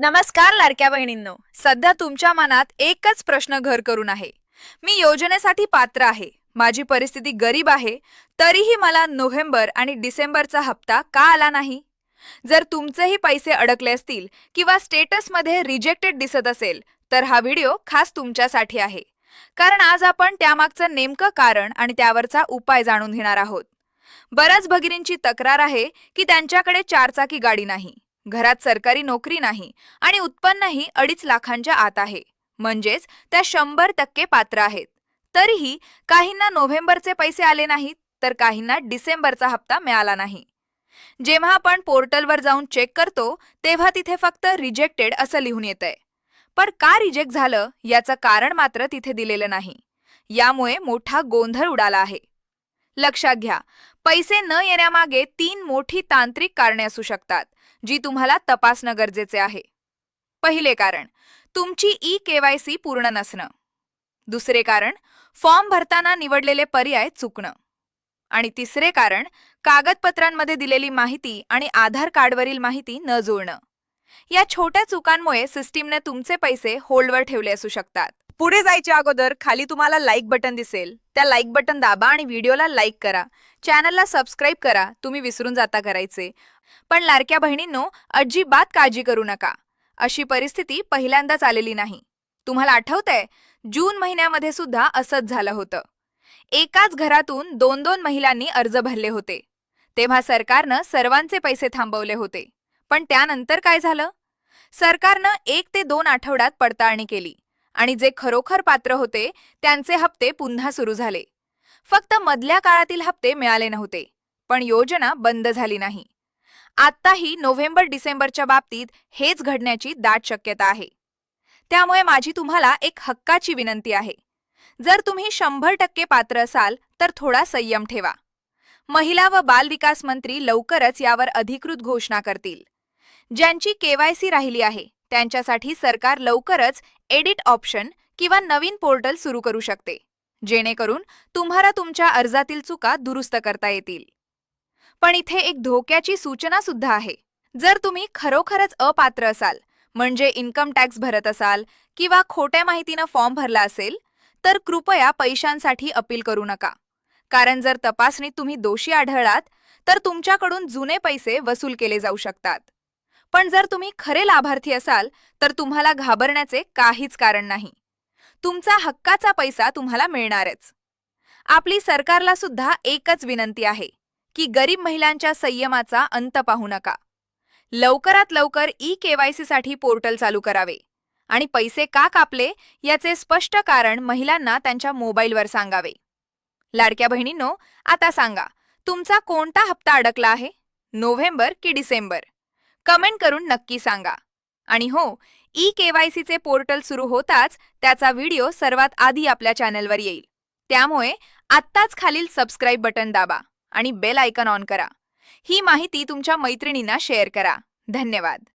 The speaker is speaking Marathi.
नमस्कार लाडक्या बहिणींनो. सध्या तुमच्या मनात एकच प्रश्न घर करून आहे. मी योजनेसाठी पात्र आहे. माझी परिस्थिती गरीब आहे. तरीही मला नोव्हेंबर आणि डिसेंबरचा हप्ता का आला नाही? जर तुमचेही पैसे अडकले असतील किंवा स्टेटसमध्ये रिजेक्टेड दिसत असेल तर हा व्हिडिओ खास तुमच्यासाठी आहे. कारण आज आपण त्यामागचं नेमकं कारण आणि त्यावरचा उपाय जाणून घेणार आहोत. बऱ्याच भगिनींची तक्रार आहे की त्यांच्याकडे चारचाकी गाडी नाही. घरात सरकारी नोकरी नाही आणि उत्पन्नही अडीच लाखांच्या आत आहे. म्हणजेच त्या शंभर टक्के पात्र आहेत. तरीही काहींना नोव्हेंबरचे पैसे आले नाहीत तर काहींना डिसेंबरचा हप्ता मिळाला नाही. जेव्हा आपण पोर्टलवर जाऊन चेक करतो तेव्हा तिथे फक्त रिजेक्टेड असं लिहून येतंय. पण का रिजेक्ट झालं याचं कारण मात्र तिथे दिलेलं नाही. यामुळे मोठा गोंधळ उडाला आहे. लक्षात घ्या पैसे न येण्यामागे तीन मोठी तांत्रिक कारणे असू शकतात. जी तुम्हाला तपासणं गरजेचे आहे. पहिले कारण तुमची ई केवायसी पूर्ण नसणं. दुसरे कारण फॉर्म भरताना निवडलेले पर्याय चुकणं. आणि तिसरे कारण कागदपत्रांमध्ये दिलेली माहिती आणि आधार कार्डवरील माहिती न जुळणं. या छोट्या चुकांमुळे सिस्टीमने तुमचे पैसे होल्डवर ठेवले असू शकतात. पुढे जायच्या अगोदर खाली तुम्हाला लाईक बटन दिसेल. त्या लाईक बटन दाबा आणि व्हिडिओला लाईक करा. चॅनलला सबस्क्राईब करा. तुम्ही विसरून जाता करायचे. पण लाडक्या बहिणींनो अजिबात काळजी करू नका. अशी परिस्थिती पहिल्यांदाच आलेली नाही. तुम्हाला आठवतंय? जून महिन्यामध्ये सुद्धा असंच झालं होतं. एकाच घरातून दोन दोन महिलांनी अर्ज भरले होते. तेव्हा सरकारनं सर्वांचे पैसे थांबवले होते. पण त्यानंतर काय झालं? सरकारनं एक ते दोन आठवड्यात पडताळणी केली. आणि जे खरोखर पात्र होते त्यांचे हप्ते पुन्हा सुरू झाले. फक्त मधल्या काळातील हप्ते मिळाले नव्हते पण योजना बंद झाली नाही. आत्ताही नोव्हेंबर डिसेंबरच्या बाबतीत हेच घडण्याची दाट शक्यता आहे. त्यामुळे माझी तुम्हाला एक हक्काची विनंती आहे. जर तुम्ही शंभर टक्के पात्र असाल तर थोडा संयम ठेवा. महिला व बाल विकास मंत्री लवकरच यावर अधिकृत घोषणा करतील. ज्यांची केवायसी राहिली आहे त्यांच्यासाठी सरकार लवकरच एडिट ऑप्शन किंवा नवीन पोर्टल सुरू करू शकते. जेणेकरून तुम्हाला तुमच्या अर्जातील चुका दुरुस्त करता येतील. पण इथे एक धोक्याची सूचना सुद्धा आहे. जर तुम्ही खरोखरच अपात्र असाल म्हणजे इन्कम टॅक्स भरत असाल किंवा खोट्या माहितीनं फॉर्म भरला असेल तर कृपया पैशांसाठी अपील करू नका. कारण जर तपासणीत तुम्ही दोषी आढळलात तर तुमच्याकडून जुने पैसे वसूल केले जाऊ शकतात. पण जर तुम्ही खरे लाभार्थी असाल तर तुम्हाला घाबरण्याचे काहीच कारण नाही. तुमचा हक्काचा पैसा तुम्हाला मिळणारच. आपली सरकारला सुद्धा एकच विनंती आहे की गरीब महिलांच्या संयमाचा अंत पाहू नका. लवकरात लवकर ई केवायसीसाठी पोर्टल चालू करावे. आणि पैसे का कापले याचे स्पष्ट कारण महिलांना त्यांच्या मोबाईलवर सांगावे. लाडक्या बहिणींनो आता सांगा तुमचा कोणता हप्ता अडकला आहे? नोव्हेंबर की डिसेंबर? कमेंट करून नक्की सांगा. आणि हो ई केवायसीचे पोर्टल सुरू होताच त्याचा व्हिडिओ सर्वात आधी आपल्या चॅनलवर येईल. त्यामुळे आत्ताच खालील सबस्क्राईब बटन दाबा आणि बेल आयकन ऑन करा. ही माहिती तुमच्या मैत्रिणींना शेअर करा. धन्यवाद.